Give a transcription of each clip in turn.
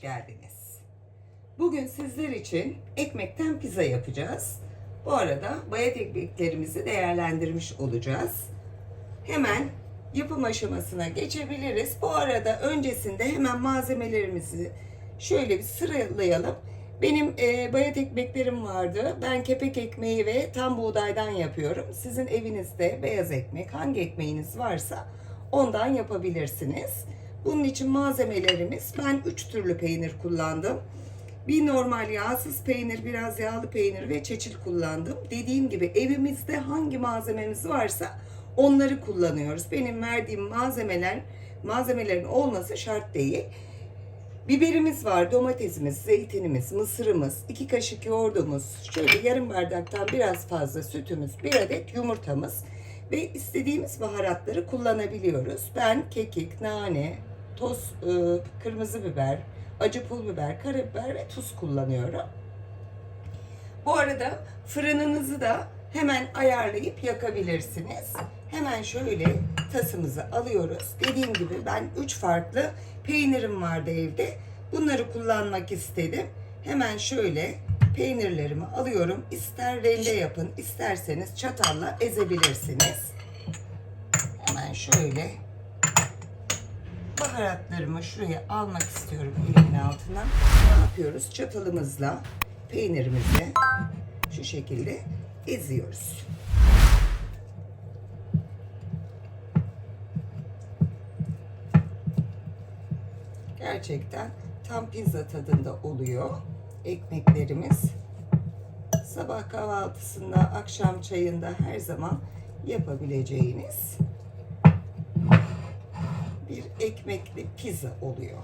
geldiniz. Bugün sizler için ekmekten pizza yapacağız. Bu arada bayat ekmeklerimizi değerlendirmiş olacağız. Hemen yapım aşamasına geçebiliriz. Bu arada öncesinde hemen malzemelerimizi şöyle bir sıralayalım. Benim e, bayat ekmeklerim vardı. Ben kepek ekmeği ve tam buğdaydan yapıyorum. Sizin evinizde beyaz ekmek, hangi ekmeğiniz varsa ondan yapabilirsiniz. Bunun için malzemelerimiz ben 3 türlü peynir kullandım. Bir normal yağsız peynir, biraz yağlı peynir ve çeçil kullandım. Dediğim gibi evimizde hangi malzememiz varsa onları kullanıyoruz. Benim verdiğim malzemeler, malzemelerin olması şart değil. Biberimiz var, domatesimiz, zeytinimiz, mısırımız, iki kaşık yoğurdumuz, şöyle yarım bardaktan biraz fazla sütümüz, bir adet yumurtamız ve istediğimiz baharatları kullanabiliyoruz. Ben kekik, nane, toz, e, kırmızı biber, acı pul biber, karabiber ve tuz kullanıyorum. Bu arada fırınınızı da hemen ayarlayıp yakabilirsiniz. Hemen şöyle tasımızı alıyoruz. Dediğim gibi ben 3 farklı peynirim vardı evde. Bunları kullanmak istedim. Hemen şöyle peynirlerimi alıyorum. İster rende yapın, isterseniz çatalla ezebilirsiniz. Hemen şöyle baharatlarımı şuraya almak istiyorum elimin altına. Ne yapıyoruz? Çatalımızla peynirimizi şu şekilde eziyoruz. Gerçekten tam pizza tadında oluyor ekmeklerimiz. Sabah kahvaltısında, akşam çayında her zaman yapabileceğiniz bir ekmekli pizza oluyor.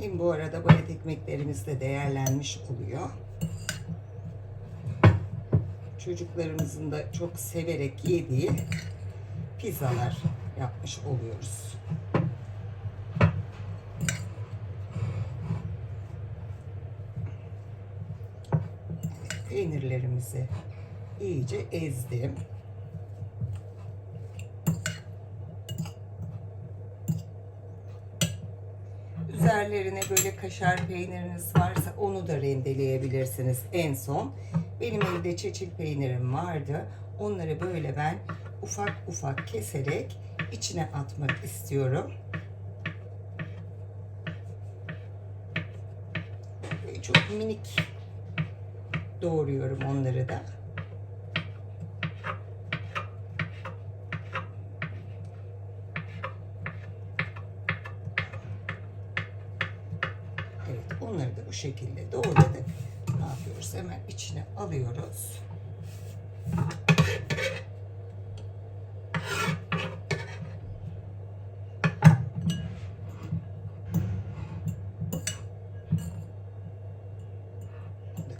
Hem bu arada bayat ekmeklerimiz de değerlenmiş oluyor. Çocuklarımızın da çok severek yediği pizzalar yapmış oluyoruz. Peynirlerimizi iyice ezdim. Üzerlerine böyle kaşar peyniriniz varsa onu da rendeleyebilirsiniz en son. Benim evde çeçil peynirim vardı. Onları böyle ben ufak ufak keserek içine atmak istiyorum. Böyle çok minik doğruyorum onları da. Evet, onları da bu şekilde doğradık. Ne yapıyoruz? Hemen içine alıyoruz.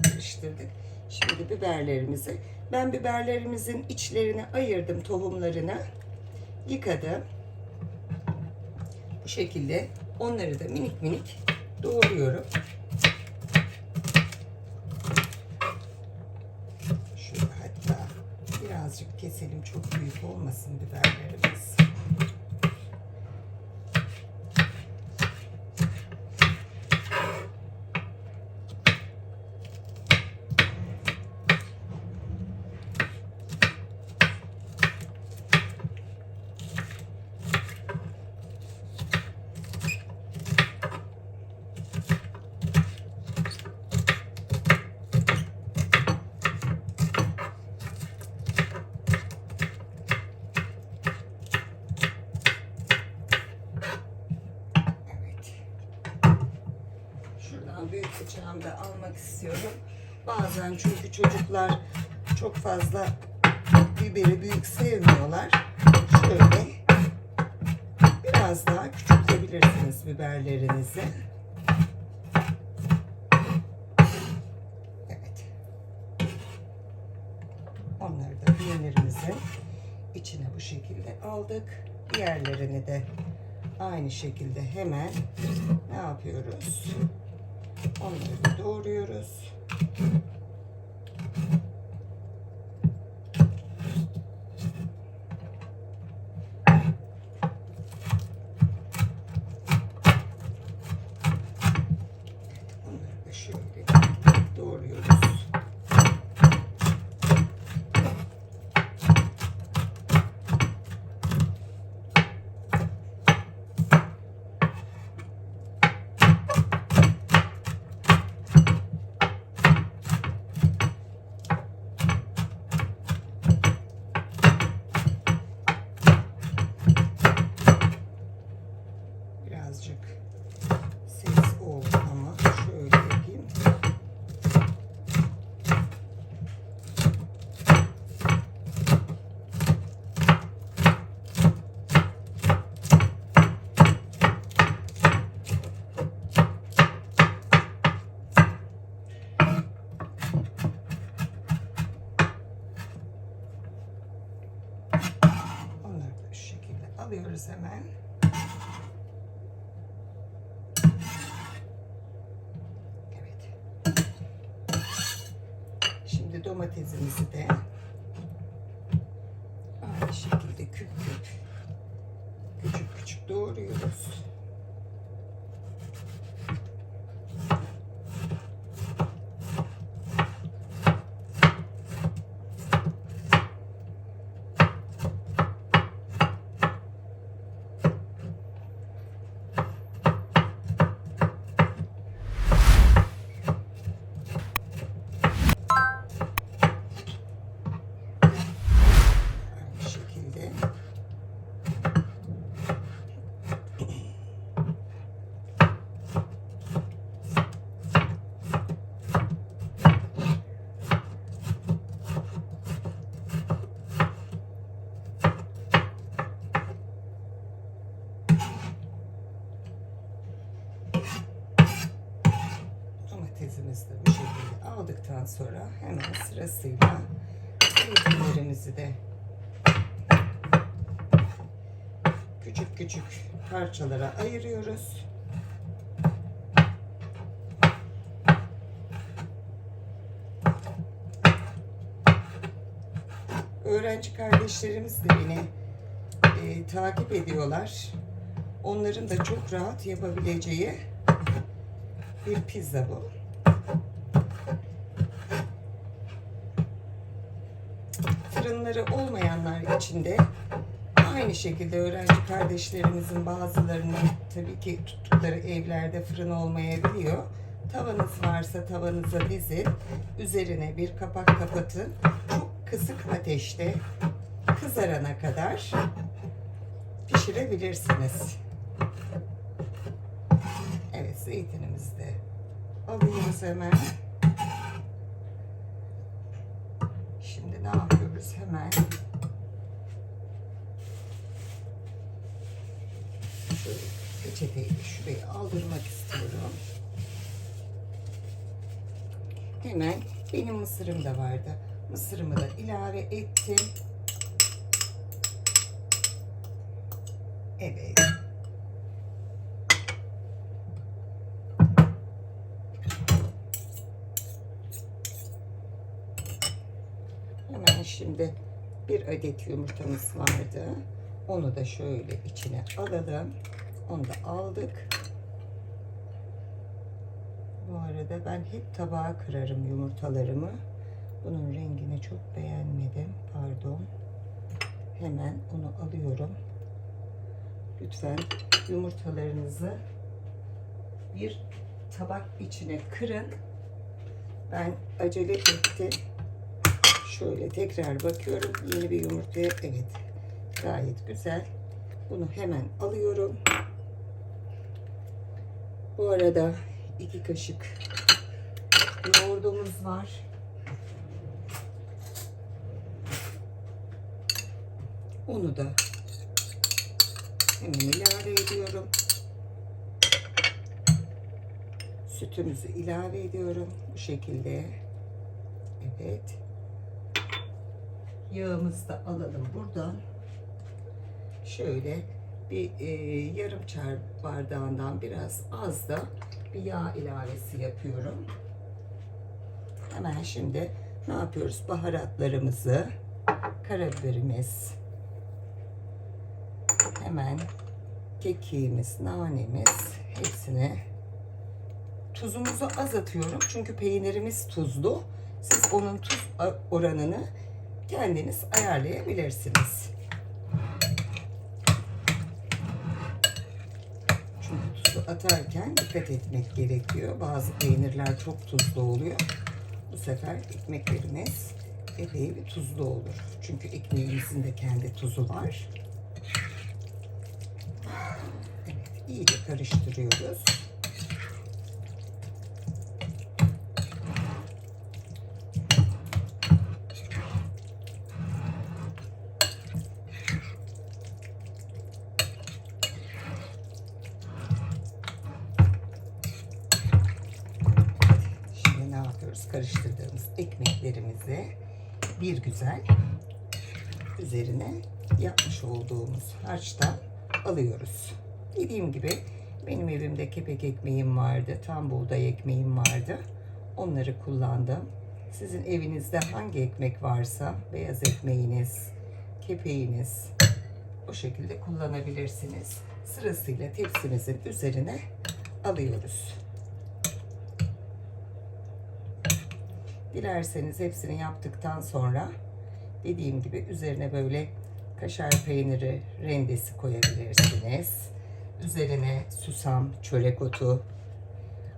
Karıştırdık. Şimdi biberlerimizi, ben biberlerimizin içlerini ayırdım tohumlarını. Yıkadım. Bu şekilde onları da minik minik doğruyorum. Şöyle hatta birazcık keselim çok büyük olmasın biberlerimiz. Evet. Şuradan büyük bıçağımı da almak istiyorum. Bazen çünkü çocuklar çok fazla biberi büyük sevmiyorlar. Şöyle biraz daha küçültebilirsiniz biberlerinizi. Evet. Onları da peynirimizin içine bu şekilde aldık. Diğerlerini de aynı şekilde hemen ne yapıyoruz? Onları doğruyoruz. Şimdi domatesimizi de De bu şekilde aldıktan sonra hemen sırasıyla zeytinlerimizi de küçük küçük parçalara ayırıyoruz. Öğrenci kardeşlerimiz de beni e, takip ediyorlar. Onların da çok rahat yapabileceği bir pizza bu. Fırınları olmayanlar için de aynı şekilde öğrenci kardeşlerimizin bazılarının tabii ki tuttukları evlerde fırın olmayabiliyor. Tavanız varsa tavanıza dizin. Üzerine bir kapak kapatın. Çok kısık ateşte kızarana kadar pişirebilirsiniz. Evet zeytinimizi de alıyoruz hemen. Şimdi ne yapıyoruz hemen? Şöyle peçeteyi şuraya aldırmak istiyorum. Hemen benim mısırım da vardı. Mısırımı da ilave ettim. Evet. Hemen şimdi bir adet yumurtamız vardı. Onu da şöyle içine alalım. Onu da aldık. Bu arada ben hep tabağa kırarım yumurtalarımı. Bunun rengini çok beğenmedim. Pardon. Hemen onu alıyorum. Lütfen yumurtalarınızı bir tabak içine kırın. Ben acele ettim. Şöyle tekrar bakıyorum. Yeni bir yumurtaya evet gayet güzel. Bunu hemen alıyorum. Bu arada iki kaşık yoğurdumuz var. Onu da hemen ilave ediyorum. Sütümüzü ilave ediyorum bu şekilde. Evet. Yağımızı da alalım buradan. Şöyle bir e, yarım çay bardağından biraz az da bir yağ ilavesi yapıyorum. Hemen şimdi ne yapıyoruz? Baharatlarımızı, karabiberimiz, hemen kekiğimiz, nanemiz hepsini tuzumuzu az atıyorum. Çünkü peynirimiz tuzlu. Siz onun tuz oranını kendiniz ayarlayabilirsiniz. Çünkü tuzu atarken dikkat etmek gerekiyor. Bazı peynirler çok tuzlu oluyor. Bu sefer ekmeklerimiz epey bir tuzlu olur. Çünkü ekmeğimizin de kendi tuzu var. Evet, iyice karıştırıyoruz. Yapıyoruz? Karıştırdığımız ekmeklerimizi bir güzel üzerine yapmış olduğumuz harçtan alıyoruz. Dediğim gibi benim evimde kepek ekmeğim vardı, tam buğday ekmeğim vardı. Onları kullandım. Sizin evinizde hangi ekmek varsa, beyaz ekmeğiniz, kepeğiniz o şekilde kullanabilirsiniz. Sırasıyla tepsimizin üzerine alıyoruz. Dilerseniz hepsini yaptıktan sonra dediğim gibi üzerine böyle kaşar peyniri rendesi koyabilirsiniz. Üzerine susam, çörek otu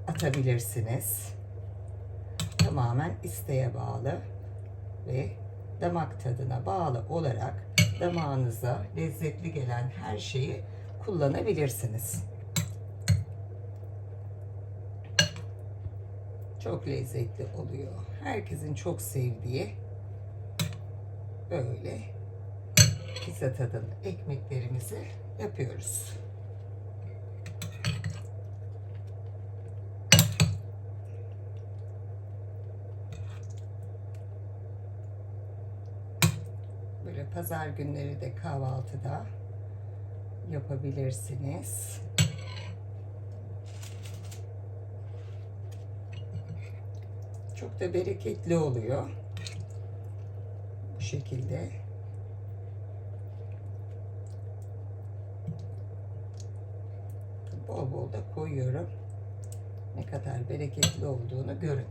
atabilirsiniz. Tamamen isteğe bağlı ve damak tadına bağlı olarak damağınıza lezzetli gelen her şeyi kullanabilirsiniz. Çok lezzetli oluyor. Herkesin çok sevdiği böyle pizza tadında ekmeklerimizi yapıyoruz. Böyle pazar günleri de kahvaltıda yapabilirsiniz. Çok da bereketli oluyor. Bu şekilde. Bol bol da koyuyorum. Ne kadar bereketli olduğunu görün.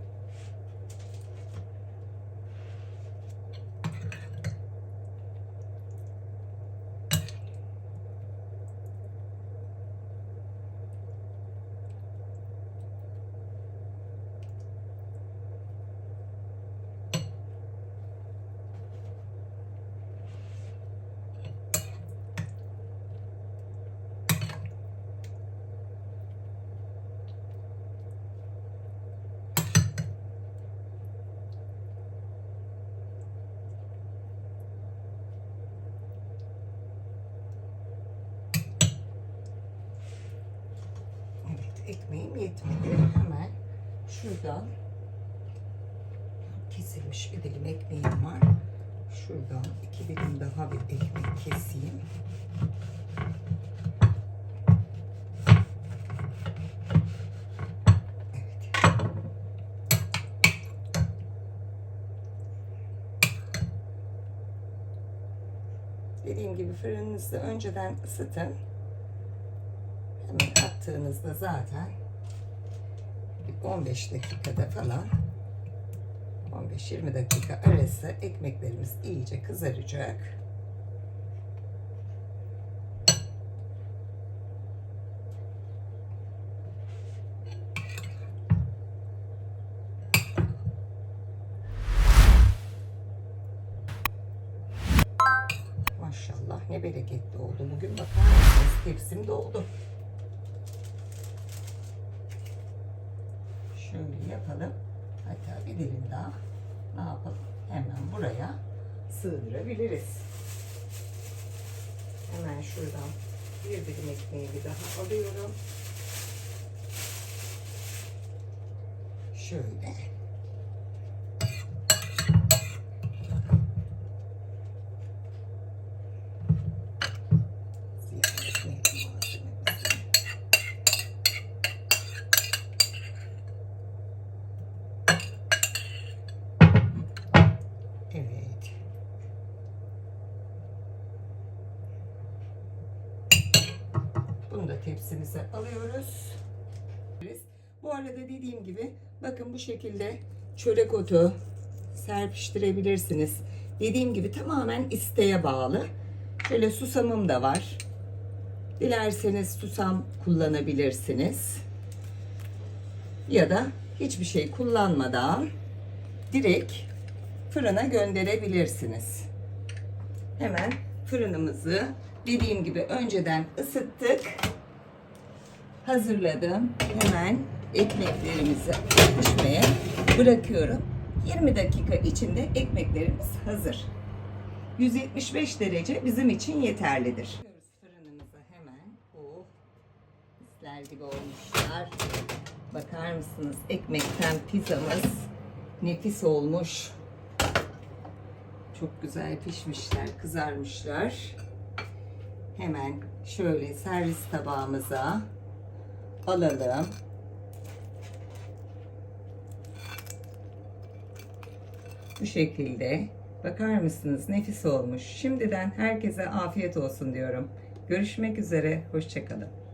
Evet, ekmeğim yetmedi. Hemen şuradan kesilmiş bir dilim ekmeğim var. Şuradan iki dilim daha bir ekmek keseyim. Dediğim gibi fırınınızda önceden ısıtın. Hemen attığınızda zaten 15 dakikada falan 15-20 dakika arası ekmeklerimiz iyice kızaracak. Maşallah ne bereketli oldu. Bugün bakar mısınız tepsim doldu. Şöyle yapalım. Hatta bir daha ne yapalım? Hemen buraya sığdırabiliriz. Hemen şuradan bir dilim ekmeği bir daha alıyorum. Şöyle. Da tepsimize alıyoruz. Bu arada dediğim gibi bakın bu şekilde çörek otu serpiştirebilirsiniz. Dediğim gibi tamamen isteğe bağlı. Şöyle susamım da var. Dilerseniz susam kullanabilirsiniz. Ya da hiçbir şey kullanmadan direkt fırına gönderebilirsiniz. Hemen fırınımızı dediğim gibi önceden ısıttık. Hazırladım. Hemen ekmeklerimizi pişmeye bırakıyorum. 20 dakika içinde ekmeklerimiz hazır. 175 derece bizim için yeterlidir. Fırınımıza hemen. Oh, misler gibi olmuşlar. Bakar mısınız? Ekmekten pizzamız nefis olmuş. Çok güzel pişmişler, kızarmışlar. Hemen şöyle servis tabağımıza alalım. Bu şekilde. Bakar mısınız? Nefis olmuş. Şimdiden herkese afiyet olsun diyorum. Görüşmek üzere. Hoşçakalın.